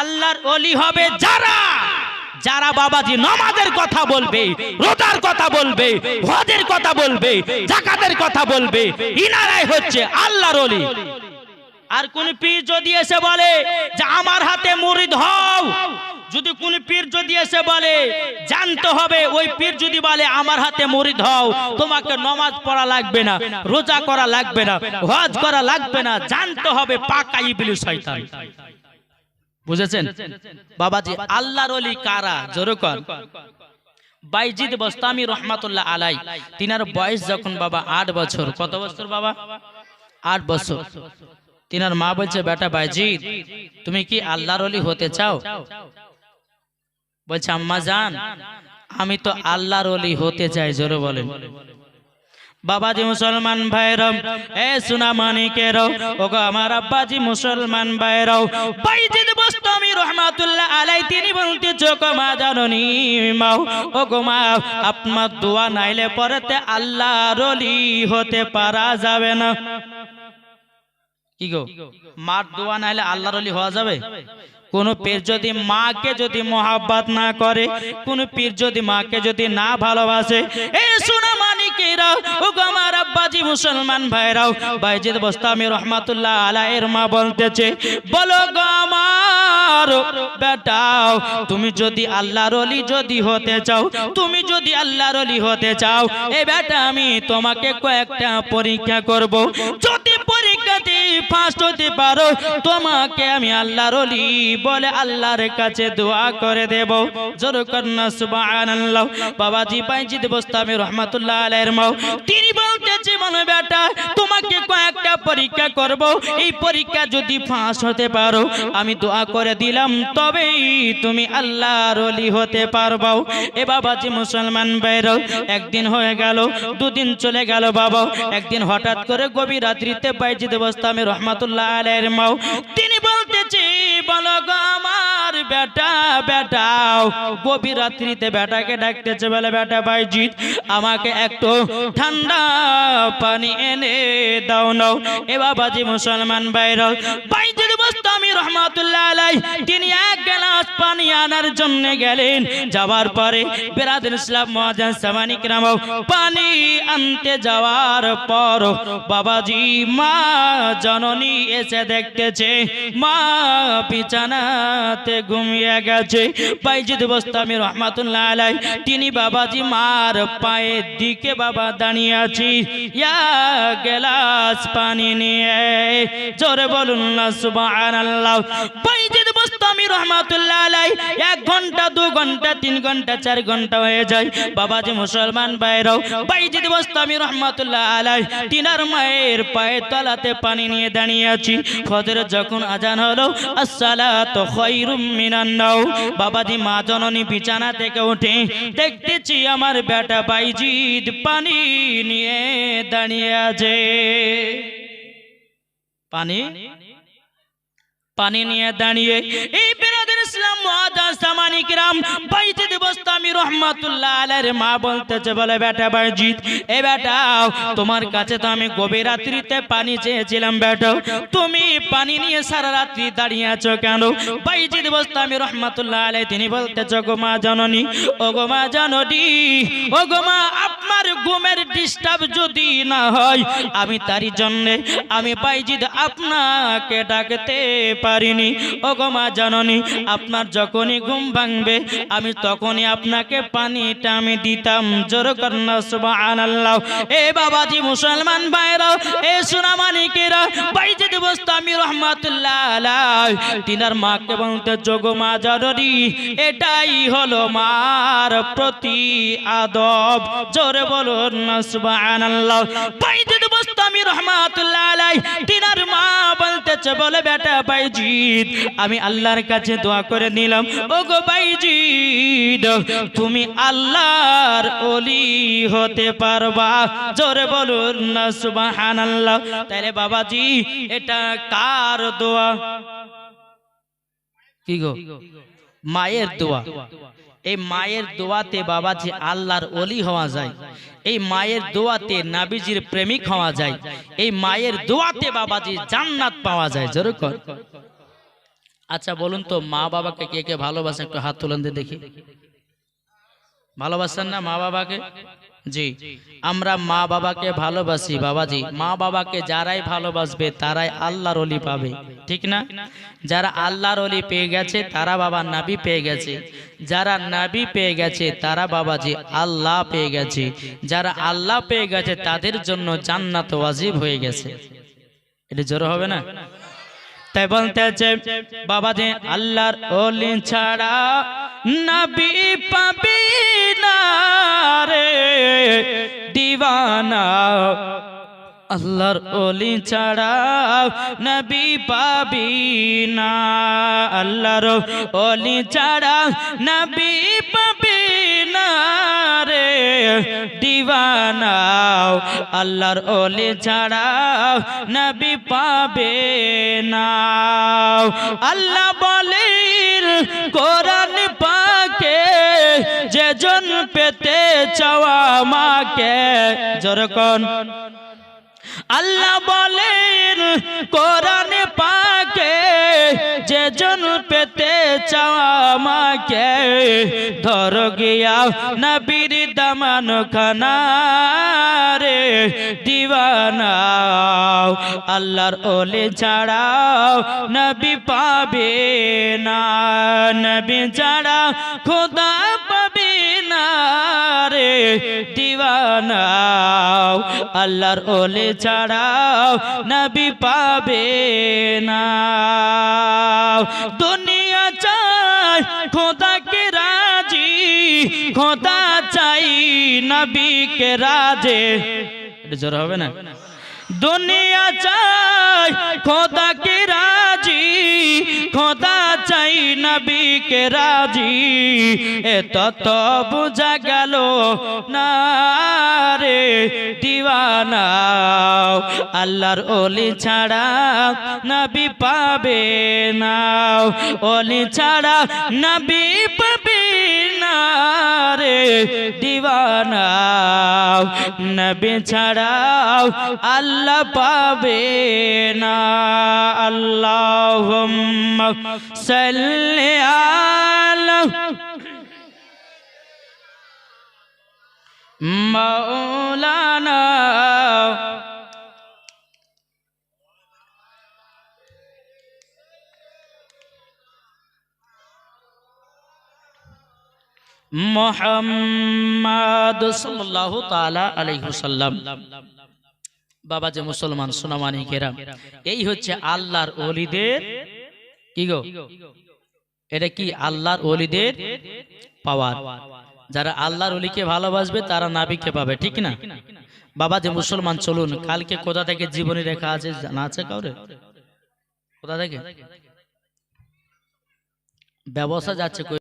আল্লাহর অলি হবে যারা। যারা বাবাজি নমাজের কথা বলবে, রোজার কথা বলবে, হজের কথা বলবে, জাকাতের কথা বলবে, ইনারাই হচ্ছে আল্লাহর অলি আর কোন পীর যদি এসে বলে যে আমার হাতে মুরিদ হও যদি কোন পীর যদি এসে বলে জানতে হবে, ওই পীর যদি বলে আমার হাতে মুরিদ হও তোমাকে নমাজ পড়া লাগবে না, রোজা করা লাগবে না, হজ করা লাগবে না, জানতে হবে পাকা ইবলিস শয়তান। বুঝেছেন? বাবাজি, আল্লাহর অলি কারা? জোরকর বাইজিদ বস্তামি রহমাতুল্লাহ আলাই, তিনার বয়স যখন বাবা আট বছর। কত বছর বাবা? আট বছর। তিনার মা বলছে, বেটা বাইজিদ, তুমি কি আল্লাহর অলি হতে চাও? বলছে, আম্মা জান, আমি তো আল্লাহর অলি হতে চাই। জোরে বলেন। বাবাজি মুসলমান ভাইরাও, এ সুনা মানিকেরাও ওগো আমার আব্বাজি মুসলমান ভাইরাও। বাইজিদ বস্তমি রহমাতুল্লাহ আলাই, তিনি বলতে, চোখ মা জাননি মাও, ওগো মা, আপনার দোয়া নাইলে পরেতে আল্লাহ রলি হতে পারা যাবে না। কি গো? মার দোয়া নাইলে আল্লাহর অলি হওয়া যাবে? কোন পীর যদি মাকে যদি মোহাব্বত না করে, কোন পীর যদি মাকে যদি না ভালোবাসে, এ মানিকেরা ও আমার মুসলমান বাইজিদ বস্তামি রহমাতুল্লাহ মা বলতেছে, বলো গো আমার তুমি যদি আল্লাহর অলি যদি হতে চাও, তুমি যদি আল্লাহর অলি হতে চাও, এ বেটা আমি তোমাকে কয়েকটা পরীক্ষা করব। যদি ফার্স্ট হতে পারো। তোমাকে আমি আল্লাহর অলি বলে আল্লাহর কাছে দোয়া করে দেব। জোর কন্যা, সুবহানাল্লাহ। বাবাজি বাইজিদ বস্তামি রহমাতুল্লাহ আলাইহির মাও। তিনি বলতেছে, মনে বেটা, তোমাকে কয়েকটা পরীক্ষা করব। এই পরীক্ষা যদি ফাঁস হতে পারো, আমি দোয়া করে দিলাম, তবেই তুমি আল্লাহর অলি হতে পারব। এ বাবাজি মুসলমান বাইরও একদিন হয়ে গেল, দুদিন চলে গেল বাবা। একদিন হঠাৎ করে গভীর রাত্রিতে বাইজিদ বস্তামি রহমাতুল্লাহ আলাইহির মাও তিনি বলতেছে বলো আমার বেটা, বেটাও। গভীর বেটাকে ডাকতেছে বলে, বেটা বাইজিৎ, আমাকে একটু ঠান্ডা পানি এনে দাও নাও এ বাবাজি মুসলমান বাইর বাইজিৎ বস্তামি রহমাতুল্লাহ আলাই তিনি এক গ্লাস পানি আনার জন্য গেলেন। যাওয়ার পরে বেরাদুল ইসলাম মহাজান সামানিক রাম পানি আনতে যাওয়ার পর বাবাজি মা জননী এসে দেখতেছে, মা বিছানাতে ঘুমিয়ে গেছে। বাইজিদ বস্তামি রহমাতুল্লাহ আলাই তিনি বাবাজি মার পায়ের দিকে বাবা দাঁড়িয়ে আছি। ইয়া গেলাস পানি নিয়ে, জোরে বলুন না সুবহানাল্লাহ। বাইজিদ বস্তামি রহমাতুল্লাহ আলাই এক ঘণ্টা, দু ঘণ্টা, তিন ঘণ্টা, চার ঘণ্টা হয়ে যায়। বাবাজি মুসলমান বাইরাও বাইজিদ বস্তামি রহমাতুল্লাহ আলাই তিনার মায়ের পায়ে তলাতে পানি নিয়ে দাঁড়িয়ে আছি। ফজর যখন আজান হলো বাবাজি, মা জননী বিছানা থেকে উঠে দেখতেছি আমার বেটা পানি নিয়ে দাঁড়িয়ে আছে। পানি? পানি নিয়ে দাঁড়িয়ে। এই ইসলাম রহমাতুল্লাহ মা বলতেছে, বলে, বেটা এ তোমার কাছে তো আমি গভীর রাত্রিতে পানি চেয়েছিলাম, বেটা। তুমি পানি নিয়ে সারা রাত্রি দাঁড়িয়ে আছো কেন? বাইজিদ বস্তামি রহমাতুল্লাহ আলাইহি, তিনি বলতেছে, গো মা জননী, ও গো মা জননী, ও গো মা, আপনার ঘুমের ডিস্টার্ব যদি না হয়, আমি তারই জন্য, আমি বাইজিদ আপনাকে ডাকতে পারিনি। ও গো মা জননী, আপনার যখনই ঘুম ভাঙবে, আমি তখনই আপনাকে পানিটা আমি দিতাম। জোর কন্যা সুবহানাল্লাহ। এ বাবাজি মুসলমান ভাইরা, এ সোনামানিকেরা বাইজিদ বস্তামি রহমাতুল্লাহ মাকে বলতে যোগ মা জরুরি এটাই হলো মার প্রতি আদব। জোরে বলুন সুবহানাল্লাহ। বস্তামি রহমাতুল্লাহ তিনার মা বলতেছে, বলে বেটা বাইজিদ, আমি আল্লাহর কাছে দোয়া করে নিলাম। ও গো বাইজিদ, তুমি আল্লাহর অলি হতে পারবা। জোরে বলুন না, সুবহানাল্লাহ। তাহলে বাবাজি, এটা কার দোয়া? কি গো? মায়ের দোয়া। এই মায়ের দোয়াতে বাবাজি আল্লাহর অলি হওয়া যায়। এই মায়ের দোয়াতে নাবিজির প্রেমিক হওয়া যায়। এই মায়ের দোয়াতে বাবাজি জান্নাত পাওয়া যায়। যেরকম আচ্ছা বলুন তো, মা বাবাকে কে কে ভালোবাসে? একটু হাত তুলেন দিয়ে দেখি। ভালোবাসেন না মা বাবাকে? জি। আমরা মা বাবাকে ভালোবাসি বাবাজি। মা বাবাকে যারাই ভালোবাসবে, তারাই আল্লাহর অলি পাবে। ঠিক না? যারা আল্লাহর অলি পেয়ে গেছে, তারা বাবা নাবি পেয়ে গেছে। যারা নাবি পেয়ে গেছে, তারা বাবাজি আল্লাহ পেয়ে গেছে। যারা আল্লাহ পেয়ে গেছে, তাদের জন্য জান্নাত ওয়াজিব হয়ে গেছে। এটা জোর হবে না? তাই বলতেছে বাবা যে আল্লাহর ওলি ছাড়া নাবি পাবি না রে। দিওয়ানা আল্লাহর ওলি ছাড়া নবী পাবি না। আল্লাহর ওলি ছাড়া নবী পাবি না রে। দিওয়ানা, আল্লাহর ওলি ছাড়া নবী পাবে না। আল্লাহ বলেন কোরআন পাকে যে জন পেতে চাওয়া মাকে জরকন আল্লাহ বলেন, কোরআন পাকে যে জন পেতে চাওয়া মাকে ধর গিয়া নবীর দামান খানা রে দিওয়ানা। আল্লাহর ওলে ছাড়াও নবী পাবে না, নবী ছাড়া খোদা রে দিওয়ানা, আল্লাহর ওলে ছাড়াও নবী পাবে না। দুনিয়া চাই খোদাকে রাজি, খোদা চাই নবীকে রাজে। জোর হবে না? দুনিয়া চাই, খোদা কে রাজি, খোদা চাই নবী কে রাজি, এ তত বুঝা গেল, না রে দিওয়ানা, আল্লাহর ওলি ছাড়া নবী পাবে না। ওলি ছাড়া নবী রে দিওয়ানা নবী ছাড়াও আল্লাহ পাবে না। আল্লাহ সাল্লি মাওলানা মোহাম্মদ বাবা যে মুসলমান, সোনামানি কেরাম, এই হচ্ছে আল্লাহর ওলিদের কি গো? এটা কি আল্লাহর ওলিদের পাওয়ার? যারা আল্লাহর অলিকে ভালোবাসবে, তারা নাবিকে পাবে, ঠিক না? বাবা যে মুসলমান, চলুন, কালকে কোথা থেকে জীবনী রেখা আছে, জানা আছে কাউরে? কোথা থেকে? ব্যবসা যাচ্ছে?